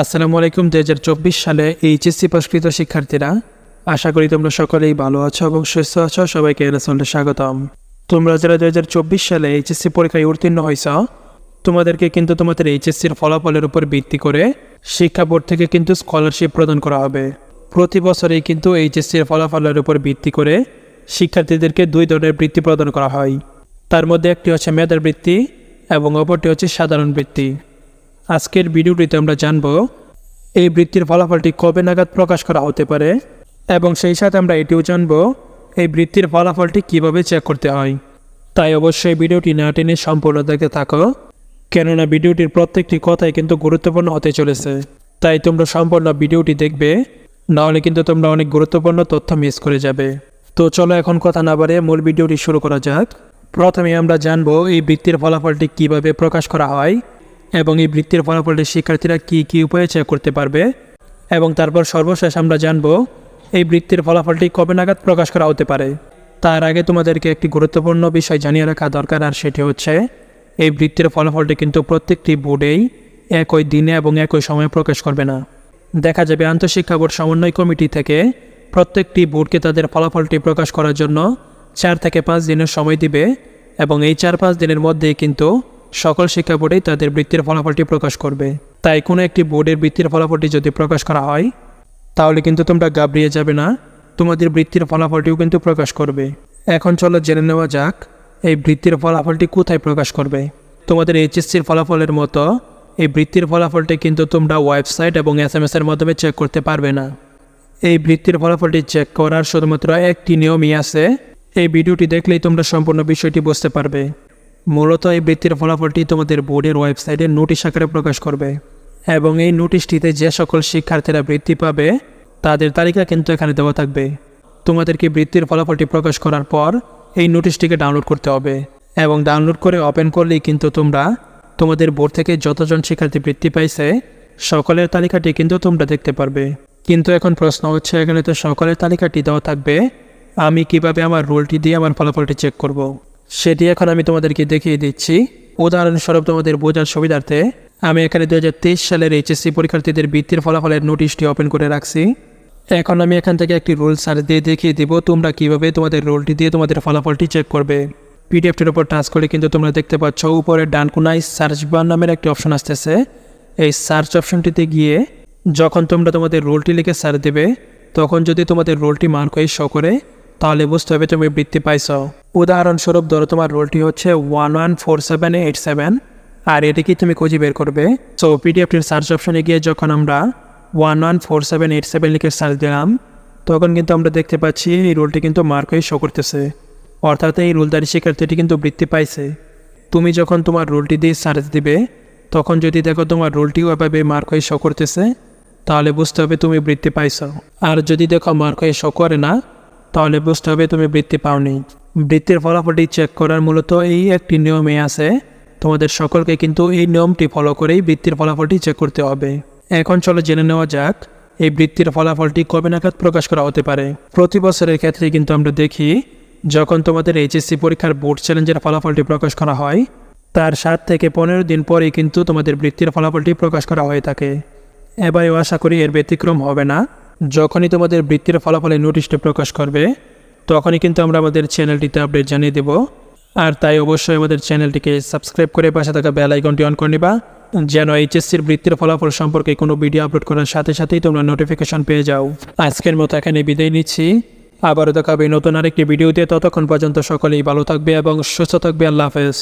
আসসালামু আলাইকুম দু হাজার চব্বিশ সালে এইচএসসি পাশকৃত শিক্ষার্থীরা। আশা করি তোমরা সকলেই ভালো আছো এবং সুস্থ আছো। সবাইকে রেসল্টে স্বাগতম। তোমরা যারা দু হাজার চব্বিশ সালে এইচএসসি পরীক্ষায় উত্তীর্ণ হয়েছ, তোমাদেরকে কিন্তু তোমাদের এইচএসসির ফলাফলের উপর ভিত্তি করে শিক্ষা বোর্ড থেকে কিন্তু স্কলারশিপ প্রদান করা হবে। প্রতি বছরেই কিন্তু এইচএসসির ফলাফলের উপর ভিত্তি করে শিক্ষার্থীদেরকে দুই ধরনের বৃত্তি প্রদান করা হয়। তার মধ্যে একটি হচ্ছে মেধার বৃত্তি এবং অপরটি হচ্ছে সাধারণ বৃত্তি। আজকের ভিডিওটিতে আমরা জানব, এই বৃত্তির ফলাফলটি কবে নাগাদ প্রকাশ করা হতে পারে এবং সেই সাথে আমরা এটিও জানব, এই বৃত্তির ফলাফলটি কীভাবে চেক করতে হয়। তাই অবশ্যই ভিডিওটি না টেনে সম্পূর্ণ দেখতে থাকো, কেননা ভিডিওটির প্রত্যেকটি কথাই কিন্তু গুরুত্বপূর্ণ হতে চলেছে। তাই তোমরা সম্পূর্ণ ভিডিওটি দেখবে, নাহলে কিন্তু তোমরা অনেক গুরুত্বপূর্ণ তথ্য মিস করে যাবে। তো চলো এখন কথা না বাড়িয়ে মূল ভিডিওটি শুরু করা যাক। প্রথমে আমরা জানব, এই বৃত্তির ফলাফলটি কীভাবে প্রকাশ করা হয় এবং এই বৃত্তির ফলাফলটি শিক্ষার্থীরা কি কি উপায়ে চেক করতে পারবে? এবং তারপর সর্বশেষ আমরা জানব, এই বৃত্তির ফলাফলটি কবে নাগাদ প্রকাশ করা হতে পারে? তার আগে তোমাদেরকে একটি গুরুত্বপূর্ণ বিষয় জানিয়ে রাখা দরকার, আর সেটি হচ্ছে, এই বৃত্তির ফলাফলটি কিন্তু প্রত্যেকটি বোর্ডেই একই দিনে এবং একই সময়ে প্রকাশ করবে না। দেখা যাবে, আন্তঃশিক্ষা বোর্ড সমন্বয় কমিটি থেকে প্রত্যেকটি বোর্ডকে তাদের ফলাফলটি প্রকাশ করার জন্য চার থেকে পাঁচ দিনের সময় দিবে এবং এই চার পাঁচ দিনের মধ্যেই কিন্তু সকল শিক্ষা বোর্ডেই তাদের বৃত্তির ফলাফলটি প্রকাশ করবে। তাই কোনো একটি বোর্ডের বৃত্তির ফলাফলটি যদি প্রকাশ করা হয়, তাহলে কিন্তু তোমরা গাবড়িয়ে যাবে না। তোমাদের বৃত্তির ফলাফলটিও কিন্তু প্রকাশ করবে। এখন চলো জেনে নেওয়া যাক, এই বৃত্তির ফলাফলটি কোথায় প্রকাশ করবে। তোমাদের এইচএসসির ফলাফলের মতো, এই বৃত্তির ফলাফলটি কিন্তু তোমরা ওয়েবসাইট এবং এস এম এর মাধ্যমে চেক করতে পারবে না। এই বৃত্তির ফলাফলটি চেক করার শুধুমাত্র একটি নিয়মই আছে। এই ভিডিওটি দেখলেই তোমরা সম্পূর্ণ বিষয়টি বুঝতে পারবে। মূলত এই বৃত্তির ফলাফলটি তোমাদের বোর্ডের ওয়েবসাইটে নোটিশ আকারে প্রকাশ করবে এবং এই নোটিশটিতে যে সকল শিক্ষার্থীরা বৃত্তি পাবে, তাদের তালিকা কিন্তু এখানে দেওয়া থাকবে তোমাদেরকে বৃত্তির ফলাফলটি প্রকাশ করার পর এই নোটিশটিকে ডাউনলোড করতে হবে এবং ডাউনলোড করে ওপেন করলেই কিন্তু তোমরা তোমাদের বোর্ড থেকে যতজন শিক্ষার্থী বৃত্তি পাইছে, সকলের তালিকাটি কিন্তু তোমরা দেখতে পারবে কিন্তু এখন প্রশ্ন হচ্ছে এখানে তো সকলের তালিকাটি দেওয়া থাকবে, আমি কীভাবে আমার রোলটি দিয়ে আমার ফলাফলটি চেক করব। সেটি এখন আমি তোমাদেরকে দেখিয়ে দিচ্ছি। উদাহরণস্বরূপ তোমাদের বোঝার সুবিধার্থে, আমি এখানে দু হাজার তেইশ সালের এইচএসসি পরীক্ষার্থীদের বৃত্তির ফলাফলের নোটিশটি ওপেন করে রাখছি। এখন আমি এখান থেকে একটি রোল সার্চ দিয়ে দেখিয়ে দিব তোমরা কীভাবে তোমাদের রোলটি দিয়ে তোমাদের ফলাফলটি চেক করবে। পিডিএফটির ওপর টাচ করে কিন্তু তোমরা দেখতে পাচ্ছ, উপরে ডান সার্চ বার নামের একটি অপশন আসতেছে। এই সার্চ অপশনটিতে গিয়ে যখন তোমরা তোমাদের রোলটি লিখে সার্চ দেবে, তখন যদি তোমাদের রোলটি মার্ক হয়ে শো করে তাহলে বুঝতে হবে তুমি বৃত্তি পাইছ। উদাহরণস্বরূপ ধরো তোমার রোলটি হচ্ছে one one four seven eight seven আর এটাকে তুমি খুঁজে বের করবে? সো পিডিএফটির সার্চ অপশনে গিয়ে যখন আমরা one one four seven eight seven লিখে সার্চ দিলাম, তখন কিন্তু আমরা দেখতে পাচ্ছি এই রোলটি কিন্তু মার্ক হয়ে শো করতেছে। অর্থাৎ এই রোলদারি শিক্ষার্থীটি কিন্তু বৃত্তি পাইছে। তুমি যখন তোমার রোলটি দিয়ে সার্চ দিবে, তখন যদি দেখো তোমার রোলটিও এভাবে মার্ক হয়ে শো করতেছে, তাহলে বুঝতে হবে তুমি বৃত্তি পাইছ। আর যদি দেখো মার্ক হয়ে শো করে না তাহলে বুঝতে হবে তুমি বৃত্তি পাওনি। বৃত্তির ফলাফলটি চেক করার মূলত এই একটি নিয়মে আছে। তোমাদের সকলকে কিন্তু এই নিয়মটি ফলো করেই বৃত্তির ফলাফলটি চেক করতে হবে। এখন চলো জেনে নেওয়া যাক, এই বৃত্তির ফলাফলটি কবে নাগাদ প্রকাশ করা হতে পারে। প্রতি বছরের ক্ষেত্রে কিন্তু আমরা দেখি, যখন তোমাদের এইচএসসি পরীক্ষার বোর্ড চ্যালেঞ্জের ফলাফলটি প্রকাশ করা হয়, তার সাত থেকে পনেরো দিন পরেই কিন্তু তোমাদের বৃত্তির ফলাফলটি প্রকাশ করা হয়ে থাকে। এবারেও আশা করি এর ব্যতিক্রম হবে না। যখনই তোমাদের বৃত্তির ফলাফলে নোটিশটা প্রকাশ করবে, তখনই কিন্তু আমরা আমাদের চ্যানেলটিতে আপডেট জানিয়ে দেব। আর তাই অবশ্যই আমাদের চ্যানেলটিকে সাবস্ক্রাইব করে পাশে থাকা বেল আইকনটি অন করে নিবা, যেন এইচএসসির বৃত্তির ফলাফল সম্পর্কে কোনো ভিডিও আপলোড করার সাথে সাথেই তোমরা নোটিফিকেশন পেয়ে যাও। আজকের মতো এখানে বিদায় নিচ্ছি। আবারও দেখাবে নতুন আরেকটি ভিডিওতে। ততক্ষণ পর্যন্ত সকলেই ভালো থাকবে এবং সুস্থ থাকবে। আল্লাহ হাফেজ।